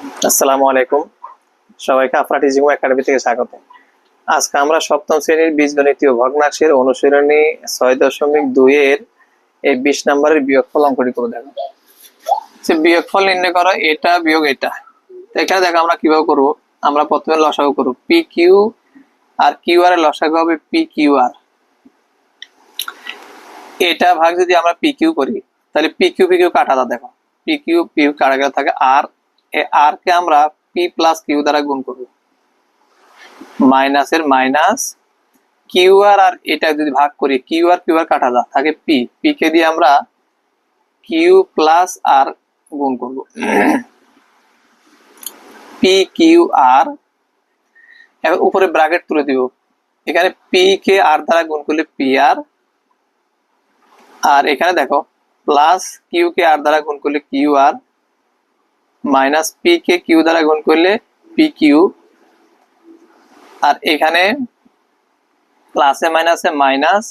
আসসালামু আলাইকুম। সবাইকে আফরা টিচিং একাডেমি থেকে স্বাগত। আজকে আমরা সপ্তম শ্রেণির বীজগণিতীয় ভগ্নাংশের অনুশীলনী ছয় দশমিক দুই এর এই বিশ নম্বরের বিয়োগফল অঙ্কটি করে দেখো। সে বিয়োগফল নির্ণয় করো, এটা বিয়োগ এটা। এখানে দেখো আমরা কীভাবে করব? আমরা প্রথমে লসাগু করব P Q R Q R লসাগু হবে পি কিউ আর এটা ভাগ যদি আমরা পি কিউ করি, তাহলে পি কিউ পি কিউ কাটা দেখো। পি কিউ পি কাটা গেলে থাকে আর আর কে আমরা পি প্লাস কিউ দ্বারা গুণ করব। মাইনাসের মাইনাস কিউ আর আর এটা যদি ভাগ করি কিউ আর কিউ আর কাটা যা থাকে পি পি কে দিয়ে আমরা কিউ প্লাস আর গুণ করব। পি কিউ আর উপরে ব্র্যাকেট তুলে দিব। এখানে পি কে আর দ্বারা গুণ করলে পি আর আর এখানে দেখো প্লাস কিউ কে আর দ্বারা গুণ করলে কিউ আর মাইনাস পি কে কিউ দ্বারা গুণ করলে পি কিউ আর এখানে প্লাসে মাইনাসে মাইনাস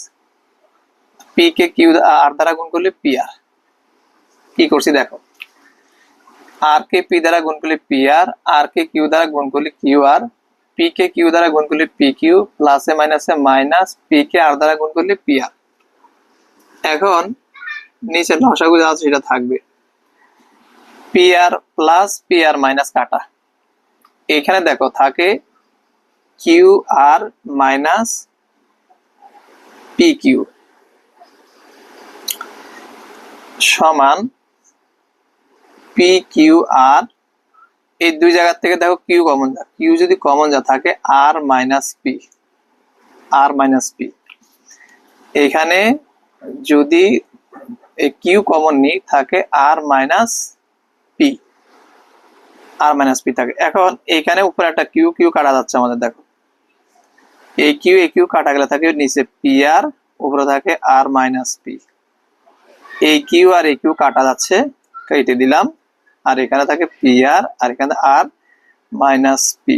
পি কে কিউ আর দ্বারা গুণ করলে পি আর কি করছি দেখো? আর কে পি দ্বারা গুণ করলে পি আর আর কে কিউ দ্বারা গুণ করলে কিউ আর পি কে কিউ দ্বারা গুণ করলে পি কিউ প্লাসে মাইনাসে মাইনাস পি কে আর দ্বারা গুণ করলে পি আর এখন নিচে লসাগু যা সেটা থাকবে। P R plus P R minus কাটা। এখানে দেখো থাকে Q R minus P Q সমান পি কিউ আর এই দুই জায়গা থেকে দেখো কিউ কমন যা। কিউ যদি কমন যা থাকে R minus P R minus P এখানে যদি কিউ কমন নিই, থাকে R minus P R minus P থাকে। এখন এইখানে উপরে একটা কিউ কিউ কাটা যাচ্ছে আমাদের, দেখো। এই কিউ এই কিউ কাটা গেলে থাকে নিচে পি আর উপরে থাকে আর মাইনাস পি এই কিউ আর এ কিউ কাটা যাচ্ছে, কেটে দিলাম। আর এখানে থাকে পি আর আর এখানে আর মাইনাস পি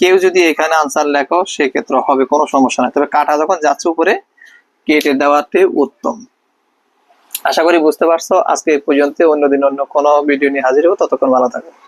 কেউ যদি এখানে আনসার লেখো, সেক্ষেত্রে হবে কোনো সমস্যা নাই। তবে কাটা যখন যাচ্ছে উপরে, কেটে দেওয়াতে উত্তম। আশা করি বুঝতে পারছ। আজকে পর্যন্ত অন্যদিন অন্য কোনো ভিডিও নিয়ে হাজির হব। ততক্ষণ ভালো থাকো।